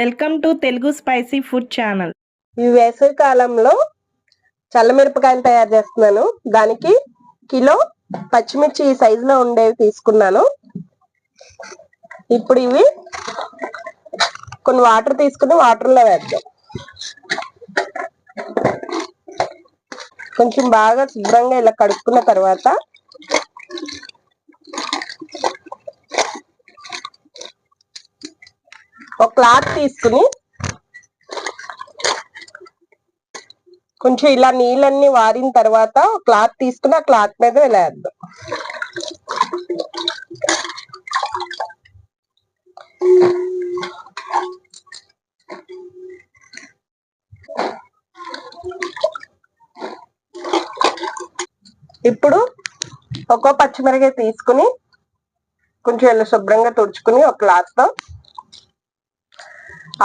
Welcome to Telugu spicy food channel. ఈ వేసవి కాలంలో చల్లమిరపకాయలు తయారు చేస్తున్నాను. దానికి కిలో పచ్చిమిర్చి ఈ సైజులో ఉండేవి తీసుకున్నాను. ఇప్పుడు ఇవి కొన్ని వాటర్ తీసుకుని వాటర్లో వేద్దాం. కొంచెం బాగా శుభ్రంగా ఇలా కడుక్కున్న తర్వాత ఒక క్లాత్ తీసుకుని కొంచెం ఇలా నీళ్ళన్నీ వారిన తర్వాత క్లాత్ తీసుకుని ఆ క్లాత్ మీద వెళ్ళేద్దాం ఇప్పుడు ఒక్కో పచ్చిమిరకాయ తీసుకుని కొంచెం ఇలా శుభ్రంగా తుడుచుకుని ఒక క్లాత్తో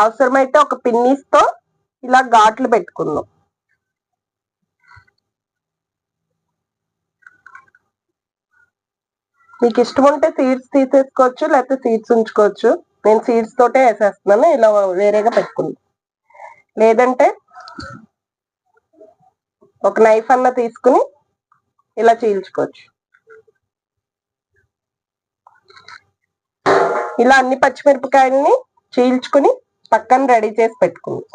అవసరమైతే ఒక పిన్నీస్తో ఇలా ఘాట్లు పెట్టుకుందాం. మీకు ఇష్టం ఉంటే సీడ్స్ తీసేసుకోవచ్చు లేకపోతే సీడ్స్ ఉంచుకోవచ్చు. నేను సీడ్స్ తోటే వేసేస్తున్నాను ఇలా వేరేగా పెట్టుకుందాం. లేదంటే ఒక నైఫ్ అన్న తీసుకుని ఇలా చీల్చుకోవచ్చు. ఇలా అన్ని పచ్చిమిరపకాయలని చీల్చుకుని పక్కన రెడీ చేసి పెట్టుకుంది.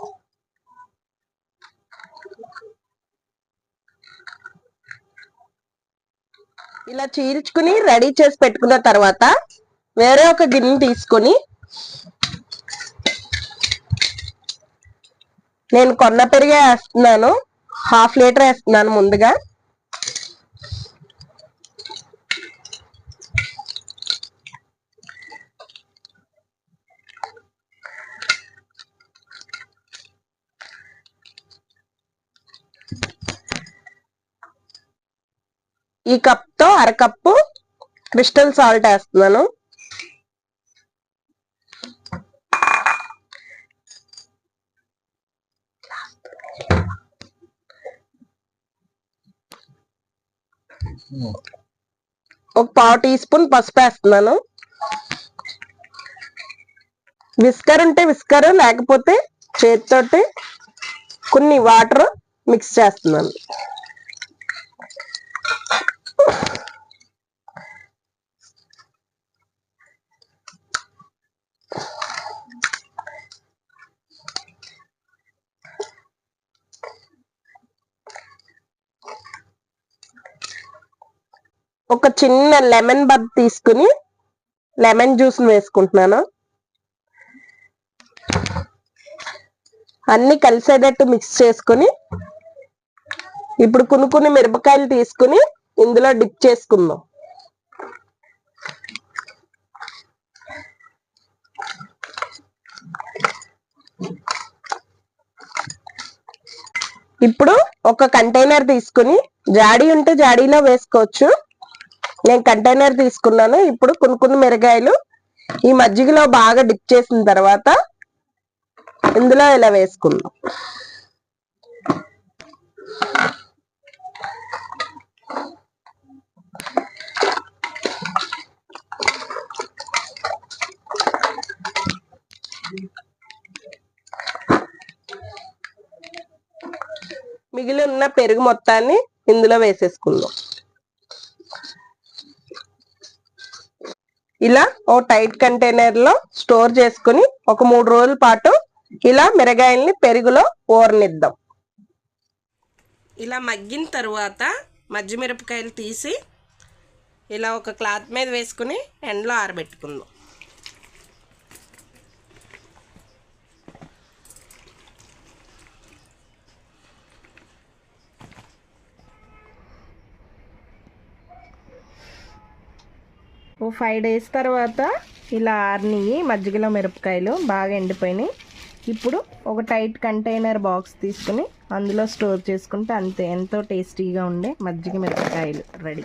ఇలా చీల్చుకుని రెడీ చేసి పెట్టుకున్న తర్వాత వేరే ఒక గిన్నె తీసుకొని నేను కొన్న పెరిగే వేస్తున్నాను. హాఫ్ లీటర్ వేస్తున్నాను ముందుగా. ఈ కప్తో అరకప్పు క్రిస్టల్ సాల్ట్ వేస్తున్నాను. ఒక పావు టీ స్పూన్ పసుపు వేస్తున్నాను. విస్కర్ ఉంటే విస్కర్ లేకపోతే చేతితోటి కొన్ని వాటర్ మిక్స్ చేస్తున్నాను. ఒక చిన్న లెమన్ బద్ తీసుకుని లెమన్ జ్యూస్ వేసుకుంటున్నాను. అన్ని కలిసేటట్టు మిక్స్ చేసుకుని ఇప్పుడు కొన్ని కొన్ని మిరపకాయలు తీసుకుని ఇందులో డిప్ చేసుకుందాం. ఇప్పుడు ఒక కంటైనర్ తీసుకుని జాడీ ఉంటే జాడీలో వేసుకోవచ్చు. నేను కంటైనర్ తీసుకున్నాను. ఇప్పుడు కొన్ని కొన్ని మిరగాయలు ఈ మజ్జిగలో బాగా డిప్ చేసిన తర్వాత ఇందులో ఇలా వేసుకుందాం. మిగిలి ఉన్న పెరుగు మొత్తాన్ని ఇందులో వేసేసుకుందాం. ఇలా ఓ టైట్ కంటైనర్లో స్టోర్ చేసుకుని ఒక మూడు రోజుల పాటు ఇలా మిరగాయల్ని పెరుగులో ఊరనిద్దాం ఇలా మగ్గిన తర్వాత మజ్జి మిరపకాయలు తీసి ఇలా ఒక క్లాత్ మీద వేసుకుని ఎండలో ఆరబెట్టుకుందాం. ఓ ఫైవ్ డేస్ తర్వాత ఇలా ఆరినాయి మజ్జిగలో మిరపకాయలు బాగా ఎండిపోయినాయి. ఇప్పుడు ఒక టైట్ కంటైనర్ బాక్స్ తీసుకుని అందులో స్టోర్ చేసుకుంటే అంతే ఎంతో టేస్టీగా ఉండే మజ్జిగ మిరపకాయలు రెడీ